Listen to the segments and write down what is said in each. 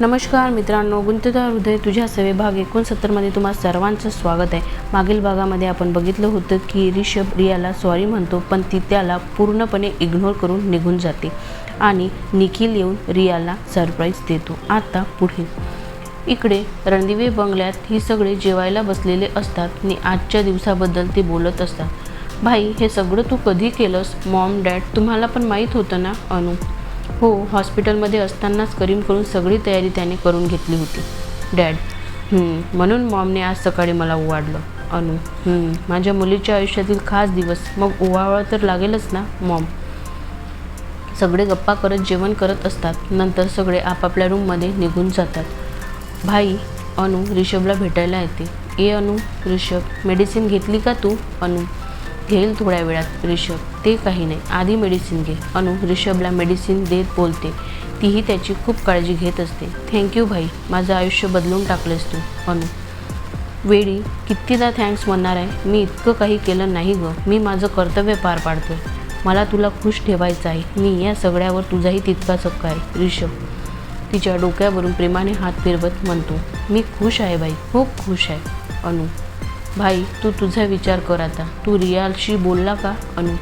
नमस्कार मित्रांनो गुंतदार हृदय तुझ्या सवे भाग एकोणसत्तरमध्ये तुम्हा सर्वांचं स्वागत आहे. मागील भागामध्ये आपण बघितलं होतं की रिषभ रियाला सॉरी म्हणतो पण ती त्याला पूर्णपणे इग्नोर करून निघून जाते आणि निखिल येऊन रियाला सरप्राईज देतो. आता पुढे. इकडे रणदिवे बंगल्यात ही सगळे जेवायला बसलेले असतात आणि आजच्या दिवसाबद्दल ते बोलत असतात. भाई हे सगळं तू कधी केलंस? मॉम डॅड तुम्हाला पण माहीत होतं ना अनु? हो हॉस्पिटलमध्ये असतानाच करीमकडून सगळी तयारी त्याने करून घेतली होती. डॅड म्हणून मॉमने आज सकाळी मला ओवाडलं अनु. माझ्या मुलीच्या आयुष्यातील खास दिवस. मग ओवाळा तर लागेलच ना मॉम? सगळे गप्पा करत जेवण करत असतात. नंतर सगळे आपापल्या रूममध्ये निघून जातात. भाई अनु ऋषभला भेटायला येते. ए अनु ऋषभ मेडिसिन घेतली का तू? अनु. घेईल थोड्या वेळात रिषभ ते काही नाही. आधी मेडिसिन घे. अनु रिषभला मेडिसिन देत बोलते. तीही त्याची खूप काळजी घेत असते. थँक्यू भाई. माझं आयुष्य बदलून टाकलेस तू अनु. वेळी कितीदा थँक्स म्हणणार आहे? मी इतकं काही केलं नाही गं. मी माझं कर्तव्य पार पाडतोय. मला तुला खुश ठेवायचं आहे. मी या सगळ्यावर तुझाही तितकाच हक्क आहे रिषभ तिच्या डोक्यावरून प्रेमाने हात फिरवत म्हणतो मी खुश आहे बाई खूप खुश आहे. अनु. भाई तू तुझा विचार कर आता. तू रियालशी बोलला का अनु?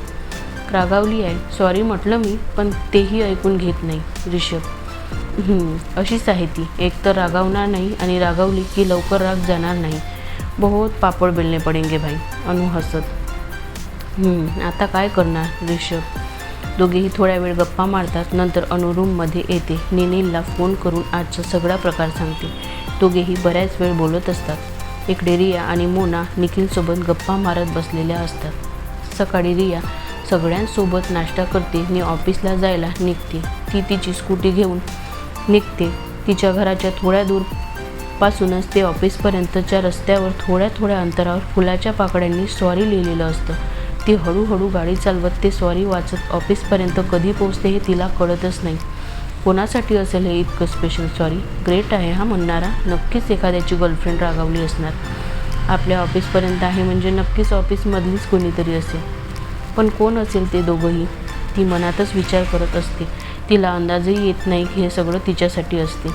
रागावली आहे. सॉरी म्हटलं मी पण तेही ऐकून घेत नाही रिषभ अशीच आहे ती. एकतर रागावणार नाही आणि रागावली की लवकर राग जाणार नाही. बहुत पापड बेलणे पडेंगे भाई अनु हसत. आता काय करणार रिषभ दोघेही थोड्या वेळ गप्पा मारतात नंतर अनु रूममध्ये येते. निनीलला फोन करून आजचा सगळा प्रकार सांगते. दोघेही बऱ्याच वेळ बोलत असतात. इकडे रिया आणि मोना निखिलसोबत गप्पा मारत बसलेल्या असतात. सकाळी रिया सगळ्यांसोबत नाश्ता करते आणि ऑफिसला जायला निघते. ती तिची स्कूटी घेऊन निघते. तिच्या घराच्या थोड्या दूर पासूनच ते ऑफिसपर्यंतच्या रस्त्यावर थोड्या थोड्या अंतरावर फुलाच्या पाकड्यांनी सॉरी लिहिलेलं असतं. ती हळूहळू गाडी चालवत ते सॉरी वाचत ऑफिसपर्यंत कधी पोहोचते हे तिला कळतच नाही. कोणासाठी असेल हे इतकं स्पेशल सॉरी ग्रेट आहे हा म्हणणारा. नक्कीच एखाद्याची गर्लफ्रेंड रागावली असणार. आपल्या ऑफिसपर्यंत आहे म्हणजे नक्कीच ऑफिसमधलीच कोणीतरी असेल. पण कोण असेल ते दोघंही? ती मनातच विचार करत असते. तिला अंदाजही येत नाही की हे सगळं तिच्यासाठी असते.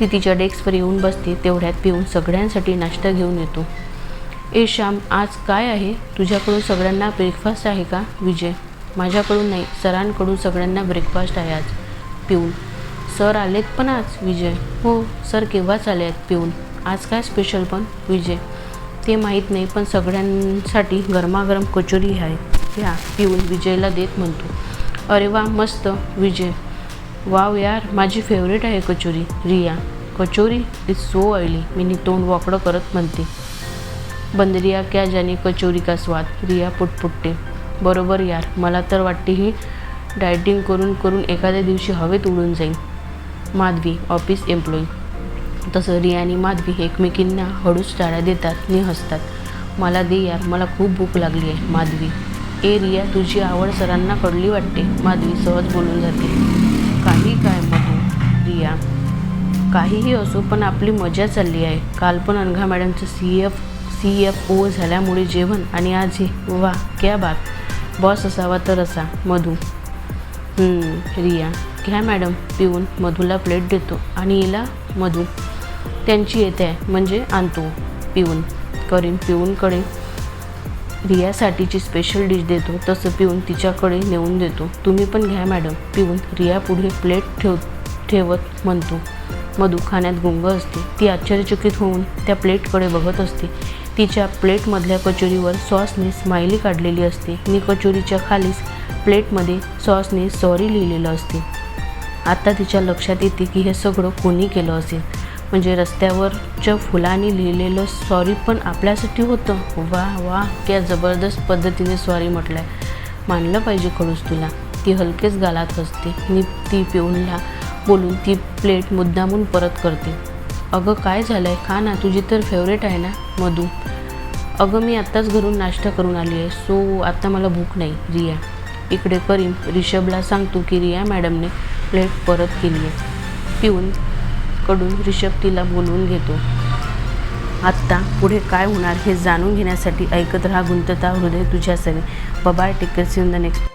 ती तिच्या डेस्कवर येऊन बसते तेवढ्यात पिऊन सगळ्यांसाठी नाश्ता घेऊन येतो. ए श्याम आज काय आहे? तुझ्याकडून सगळ्यांना ब्रेकफास्ट आहे का विजय? माझ्याकडून नाही सरांकडून सगळ्यांना ब्रेकफास्ट आहे आज. पिऊन. सर आलेत पण आज विजय. हो सर केव्हाच आले आहेत पिऊन? आज काय स्पेशल पण विजय? ते माहीत नाही पण सगळ्यांसाठी गरमागरम कचोरी आहे. ह्या पिऊन विजयला देत म्हणतो. अरे वा मस्त विजय. वाव यार माझी फेवरेट आहे kachori. Riya kachori is so oily मी तोंड वाकडं करत म्हणते. बंदरिया क्या जाने कचोरी का स्वाद? रिया पुटपुटते. बरोबर यार मला तर वाटते ही डायटिंग करून करून एखाद्या दिवशी हवेत उडून जाईल माधवी ऑफिस एम्प्लॉई तसं रिया आणि माधवी एकमेकींना हळूच टाळ्या देतात आणि हसतात. मला दे यार मला खूप भूक लागली आहे माधवी. ए रिया तुझी आवड सरांना कळली वाटते. माधवी सहज बोलून जाते. काही काय मधू रिया? काहीही असो पण आपली मजा चालली आहे. काल पण Anagha मॅडमचं C F C F O झाल्यामुळे जेवण आणि आज हे वा क्या बात. बॉस असावा तर असा मधू. रिया घ्या मॅडम पिऊन मधूला प्लेट देतो आणि हिला मधू. त्यांची येते आहे म्हणजे आणतो. पिऊन करीन पिऊनकडे रियासाठीची स्पेशल डिश देतो तसं पिऊन तिच्याकडे नेऊन देतो. तुम्ही पण घ्या मॅडम पिऊन. रिया पुढे प्लेट ठेव ठेवत म्हणतो. मधू खाण्यात गुंग असते. ती आश्चर्यचकित होऊन त्या प्लेटकडे बघत असते. तिच्या प्लेटमधल्या कचोरीवर सॉसने स्माइली काढलेली असते. आणि कचोरीच्या खालीच प्लेटमध्ये सॉसने सॉरी लिहिलेलं असते. आता तिच्या लक्षात येते की हे सगळं कोणी केलं असेल. म्हणजे रस्त्यावरच्या फुलांनी लिहिलेलं सॉरी पण आपल्यासाठी होतं. वा वा क्या जबरदस्त पद्धतीने सॉरी म्हटलं आहे मानलं पाहिजे खडूस तुला. ती हलकेच गालात हसते. आणि ती पिऊनला बोलून ती प्लेट मुद्दामून परत करते. अगं काय झालं आहे खा ना तुझी तर फेवरेट आहे ना मधू. अगं मी आत्ताच घरून नाश्ता करून आली आहे सो आत्ता मला भूक नाही रिया. इकडे करीम रिषभला सांगतो की रिया मॅडमने प्लेट परत केली आहे. पिऊन कडून रिषभ तिला बोलवून घेतो. आत्ता पुढे काय होणार हे जाणून घेण्यासाठी ऐकत राहा गुंतता हृदय तुझ्या सवे बबाय टेकर द नेक्स्ट